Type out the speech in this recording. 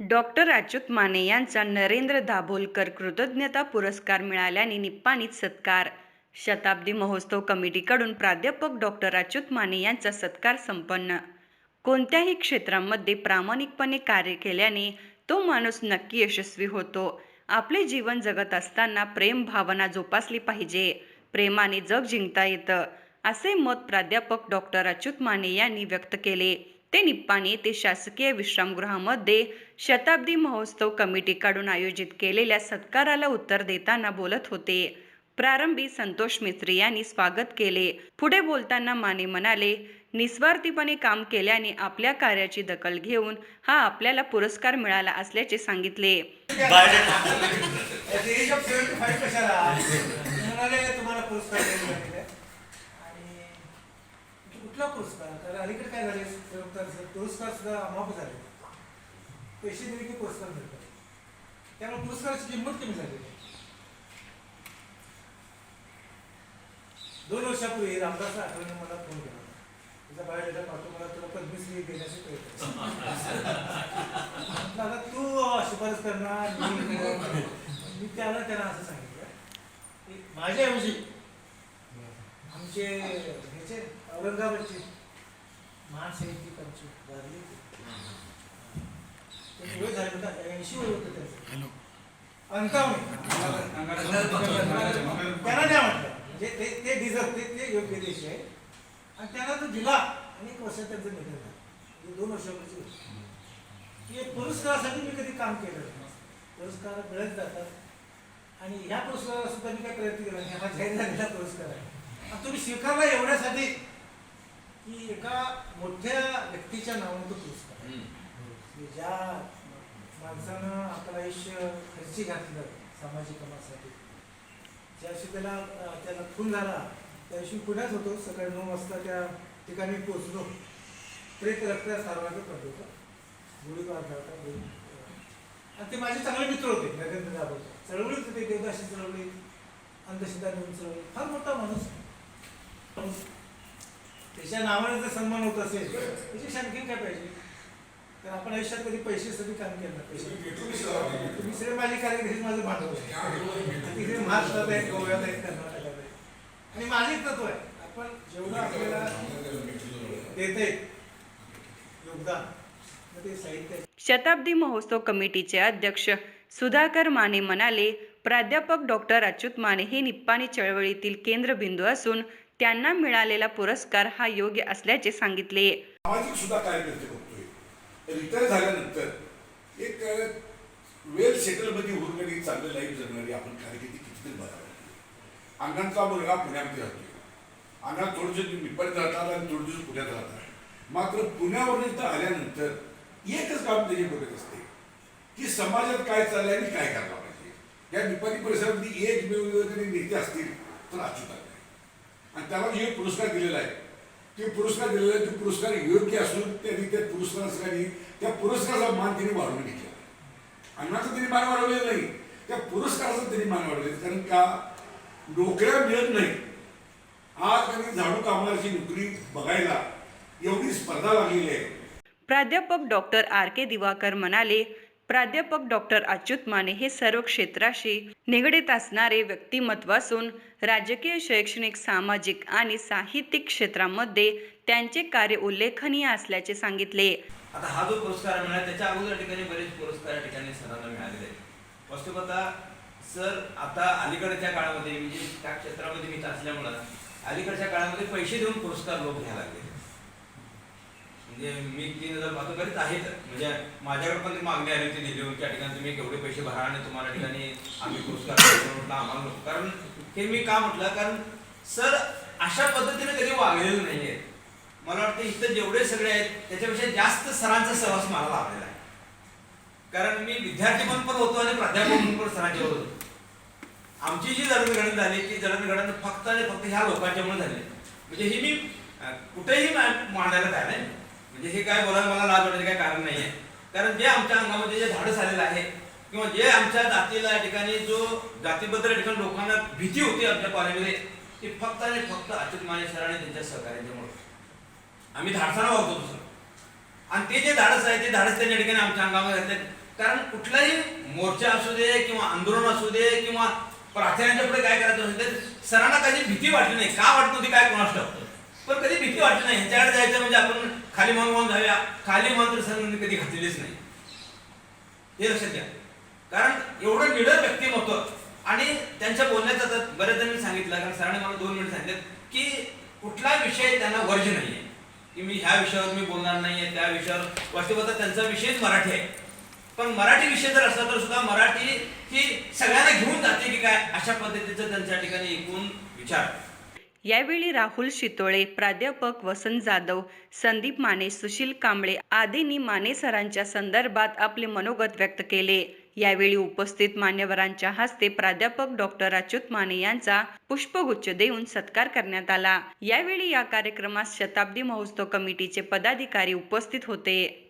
Doctor Achyut Mane यांचा नरेंद्र दाभोलकर कृतज्ञता पुरस्कार मिळाल्याने निप्पाणीत सत्कार. शताब्दी महोत्सव कमिटीकडून प्राध्यापक डॉक्टर अच्युत माने यांचा सत्कार संपन्न. कोणत्याही क्षेत्रामध्ये प्रामाणिकपणे कार्य केल्याने तो माणूस नक्की यशस्वी होतो. आपले जीवन जगत असताना प्रेम भावना जोपासली पाहिजे. प्रेमाने जग जिंकता येतं असे मत प्राध्यापक डॉक्टर अच्युत माने यांनी व्यक्त केले. ते निप्पाणी येथे शासकीय विश्रामगृहामध्ये शताब्दी महोत्सव कमिटीकडून आयोजित केलेल्या सत्काराला उत्तर देताना बोलत होते. प्रारंभी संतोष मिस्त्री यांनी स्वागत केले. पुढे बोलताना माने म्हणाले निस्वार्थीपणे काम केल्याने आपल्या कार्याची दखल घेऊन हा आपल्याला पुरस्कार मिळाला असल्याचे सांगितले. At the age of 75 कशाला? म्हणाले तुम्हाला पुरस्कार द्यायला लागलेला आहे. आणि कुठला पुरस्कार? त्याला अलीकडे काय झाले? तर पुरस्कार सुद्धा अमाप झाले. पैसे दिले की पुरस्कार मिळतात. त्यामुळे पुरस्काराची किंमत कमी झाली. दोन वर्षापूर्वी रामदास आठवणे मला फोन केला. होता. तुझा बायोडेटा पाठवून मला तुला पद्मश्री देण्याचे प्रयत्न म्हटलं, तू शिफारस करणार मी मी त्याला त्याला असं सांगितलं. की माझ्याऐवजी आमचे ह्याचे औरंगाबादचे. महान साहित्यिक आमचे वारले होते. त्यांचं वय झालं होतं ऐंशी वय होतं त्यांचं अंकावणे. त्यांना द्या म्हटलं. म्हणजे ते ते डिझर्व ते ते योग्य देश आहे. आणि त्यांना तो दिला. अनेक वर्षात त्यांचं निधन झालं. दोन वर्षापूर्वीची गोष्ट. की पुरस्कारासाठी मी कधी काम केलं पुरस्कार मिळत जातात. आणि ह्या पुरस्काराला सुद्धा मी काय प्रयत्न केला हा जाहीर झालेला पुरस्कार आहे. तुम्ही स्वीकारला एवढ्यासाठी की एका मोठ्या व्यक्तीच्या नावाने तो पुरस्कार. की ज्या माणसानं आपलं आयुष्य खर्ची घातलं सामाजिक कामासाठी ज्या दिवशी त्याला त्याला खून झाला त्या दिवशी पुण्यात होतो सकाळी नऊ वाजता त्या ठिकाणी पोहोचलो. प्रेत रक्त सारवायचं पडलं होतं. गोळी मारला होता गोळी आणि ते माझे चांगले मित्र होते नरेंद्र दाभोलकर चळवळीत होते देवदाशी चळवळी अंधश्रद्धा नेऊन चळवळी फार मोठा माणूस. त्याच्या नावाने जर सन्मान होत असेल त्याची आणखीन काय पाहिजे? तर आपण आयुष्यात कधी पैशासाठी काम केलं. पैसे तुम्ही सगळे माझे कार्यकर्ते माझं भांडवल आहे. तिकडे महाराष्ट्रात आहे गोव्यात आहे कर्नाटकात आहे. आणि माझे तत्व आहे आपण जेवढं आपल्याला देते योगदान मग ते साहित्य. शताब्दी महोत्सव कमिटीचे अध्यक्ष सुधाकर माने म्हणाले प्राध्यापक डॉक्टर अच्युत माने हे निप्पाणी चळवळीतील केंद्रबिंदू असून त्यांना मिळालेला पुरस्कार हा योग्य असल्याचे सांगितले. सामाजिक सुद्धा कार्यकर्ते बघतोय. रिटायर झाल्यानंतर एक वेल सेटलमध्ये होऊन कधी चांगलं लाईफ जगणारी आपण कार्यकर्ते कितीतरी बघावं अंगांचा मुलगा पुण्यामध्ये राहतो अण्णा थोडे दिवस निपट राहतात आणि थोडे दिवस पुण्यात राहतात मात्र पुण्यावरून इथं आल्यानंतर एकच काम त्याची बघत असते. की समाजात काय चाललंय आणि काय करायला पाहिजे? या निपाणी परिसरामध्ये एक वेगवेगळे नेते असतील तर आहे आणि त्याला जे पुरस्कार दिलेला आहे. ते पुरस्कार दिलेला आहे, ते पुरस्कार योग्य असून त्यांनी त्या पुरस्कारासाठी त्या पुरस्काराचा मान त्यांनी वाढवून घेतला अन्नाचं त्यांनी मान वाढवलेलं नाही. त्या पुरस्काराचा त्यांनी मान वाढवले कारण का? नोकऱ्या मिळत नाही. आज त्यांनी झाडू कामगारची नोकरी बघायला एवढी स्पर्धा लागलेली आहे. प्राध्यापक डॉक्टर आर के दिवाकर म्हणाले प्राध्यापक डॉक्टर अच्युत माने हे सर्व क्षेत्राशी निगडीत असणारे व्यक्तिमत्व असून राजकीय शैक्षणिक सामाजिक आणि साहित्यिक क्षेत्रामध्ये त्यांचे कार्य उल्लेखनीय असल्याचे सांगितले. आता हा जो पुरस्कार मिळाला त्याच्या अगोदर ठिकाणी बरेच पुरस्कार या ठिकाणी सरांना मिळालेले आहेत. वस्तुतः सर आता अलीकडच्या काळामध्ये म्हणजे त्या क्षेत्रामध्ये मी असल्यामुळं अलीकडच्या काळामध्ये पैसे देऊन पुरस्कार लोक घ्यायला लागले. म्हणजे मी तीन हजार पाहतो करीत आहेत. म्हणजे माझ्याकडे पण ती मागणी आली होती दिली त्या ठिकाणी तुम्ही केवढे पैसे भरा आणि तुम्हाला ठिकाणी आम्ही पुरस्कार आम्हाला नको. कारण हे मी का म्हटलं? कारण सर अशा पद्धतीने कधी वागलेलं नाहीये. मला वाटतं इथं जेवढे सगळे आहेत त्याच्यापेक्षा जास्त सरांचा सहवास मला लाभलेला आहे. कारण मी विद्यार्थी म्हणून पण होतो आणि प्राध्यापक म्हणून पण सरांच्यावर होतो. आमची जी जडणघडण झाली ती जडणघडण फक्त आणि फक्त ह्या लोकांच्यामुळे झाली. म्हणजे ही मी कुठेही मांडायला तयार नाही. म्हणजे हे काय बोलायला मला लाज वाटायचं काय कारण नाही आहे कारण जे आमच्या अंगामध्ये जे झाडं झालेलं आहे किंवा जे आमच्या जातीला या ठिकाणी जो जातीबद्दल या ठिकाणी लोकांना भीती होती आमच्या कॉलेजमध्ये ती फक्त आणि फक्त अच्युत माने सर आणि त्यांच्या सहकार्यांच्यामुळे आम्ही धाडसाना वागतो सर आणि ते जे धाडस आहे ते धाडस त्यांच्या ठिकाणी आमच्या अंगामध्ये घातले कारण कुठलाही मोर्चा असू दे किंवा आंदोलन असू दे किंवा प्राचार्यांच्या पुढे काय करायचं असेल तर सरांना कधी भीती वाटली नाही. का वाटत होती काय कोणास पण कधी भीती वाटली नाही. ह्याच्याकडे जायचं म्हणजे आपण खाली मान झाल्या. खाली मात्र तर कधी घातलेलीच नाही. हे लक्षात घ्या. कारण एवढं निडर व्यक्तिमत्व आणि त्यांच्या बोलण्याचा आता बऱ्याच जणांनी सांगितलं कारण सरांनी मला दोन मिनिट सांगितलं की कुठला विषय त्यांना वर्ज नाहीये. की मी ह्या विषयावर मी बोलणार नाहीये त्या विषयावर वास्तविकता त्यांचा विषयच मराठी आहे. पण मराठी विषय जर असला तर सुद्धा मराठी ही सगळ्यांना घेऊन जाते की काय? अशा पद्धतीचं त्यांच्या ठिकाणी एकूण विचार. यावेळी राहुल शितोळे प्राध्यापक वसंत जाधव संदीप माने सुशील कांबळे आदींनी माने सरांच्या संदर्भात आपले मनोगत व्यक्त केले. यावेळी उपस्थित मान्यवरांच्या हस्ते प्राध्यापक डॉक्टर अच्युत माने यांचा पुष्पगुच्छ देऊन सत्कार करण्यात आला. यावेळी या कार्यक्रमात शताब्दी महोत्सव कमिटीचे पदाधिकारी उपस्थित होते.